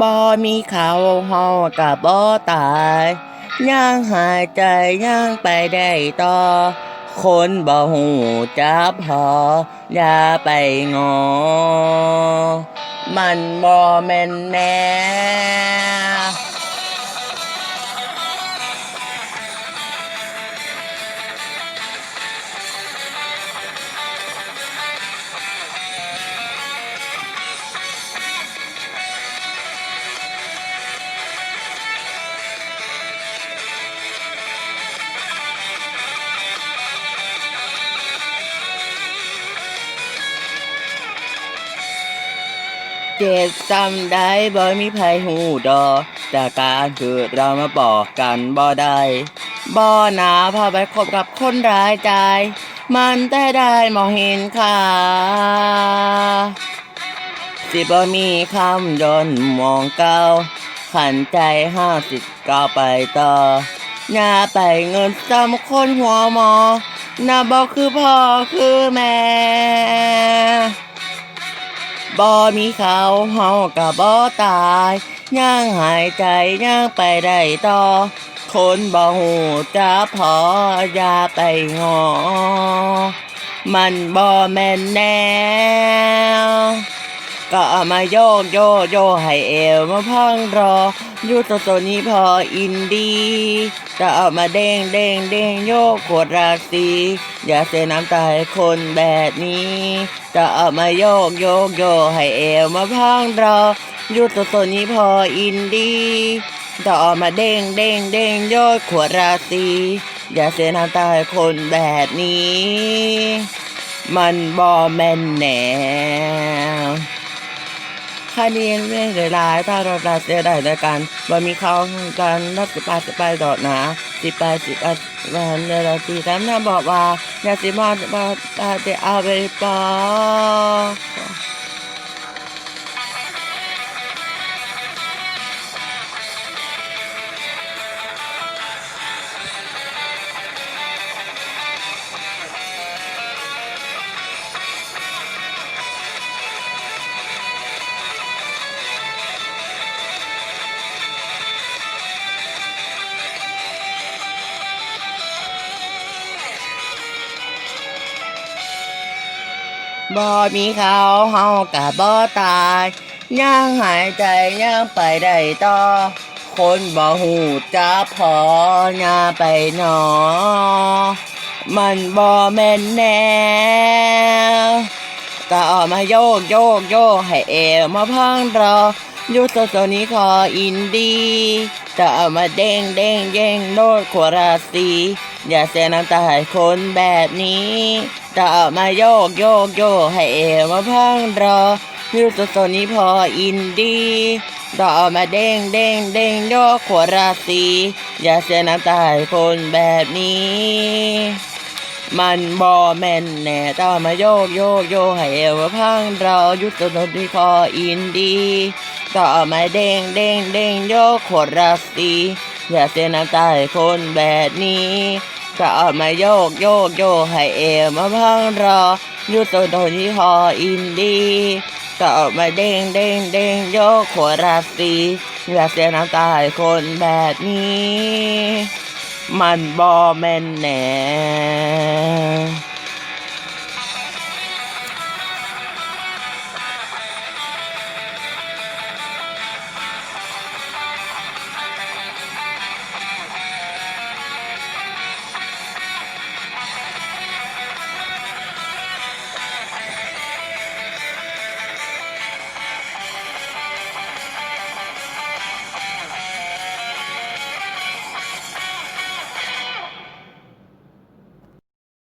บ่มีเขาห่อกับบ่ตายยังหายใจยังไปได้ต่อ คนบ่หูจับหออย่าไปงอ มันบ่แม่นแน่ เจ็บซ้ำได้บ่มีไผหูดอแต่การคือเรามาบอกกันบ่ได้บ่หนาพาไปคบกับคนร้ายใจ มันแต่ได้มองเห็นค่าสิบ่มีคำยนมองเก่าขันใจห้าสิบก้าไปต่ออย่าไปเงินซ้ำคนหัวหมอน่าบอกคือพ่อคือแม่ บ่มีเขาเฮากับบ่ตายย่างหายใจย่างไปได้ต่อ คนบ่หูจะพออย่าไปงอ มันบ่แม่นแนว ก็เอามาโยกโยกโยกให้เอวมาพังรอยู่ตัวตัวนี้พออินดีจะเอามาเด้งเด้งเด้งโยกขวดราศีอย่าเสียน้ำตาให้คนแบบนี้ จะเอามาโยกโยกโยกให้เอวมาพังรอยู่ตัวตัวนี้พออินดีจะเอามาเด้งเด้งเด้งโยกขวดราศีอย่าเสียน้ำตาให้คนแบบนี้ มันบ่แมนแนว คดีเรื่องหลายๆถ้าเราได้เสียได้ด้วยกันบ่มีเขากันรับสิไปสิบไปดอกหนาสิบแปดสิไปวันเดลทีแต่แม่บอกว่าอย่าสิมาว่าจะเอาไปปอ บ่มีเขาเฮากับบ่ตายยังหายใจยังไปได้ต่อ คนบ่หูจะพอย่าไปหนอ มันบ่แม่นแนวก็ออกมาโยกโยกโยกให้เอวมาพังรอยู่ตัวตัวนี้ขออินดีจะเอามาเด้งเด้งเด้งโนดขวราศี อย่าเสียน้ำตาให้คนแบบนี้จะเอมาโยกโยกโยกให้เอวมาพังรออยู่ตัวตัวนี้พออินดีจะเอมาเด้งเด้งเด้งโยกขวราศีอย่าเสียน้ำตาให้คนแบบนี้ มันบ่แมนแน่ต้อมาโยกโยกโยกให้เอวพังเรายุดตัวที่คออินดีก็เอมาเด้งเด้งเด้งโยกขวดรักสี อย่าเสียน้ำตาให้คนแบบนี้ก็เอามาโยกโยกโยกให้เอวมาพังรอยุดตัวที่คออินดีก็เอามาเด้งเด้งเด้งโยกขวดรักสีอย่าเสียน้ำตาให้คนแบบนี้ มันบ่แม่นแน่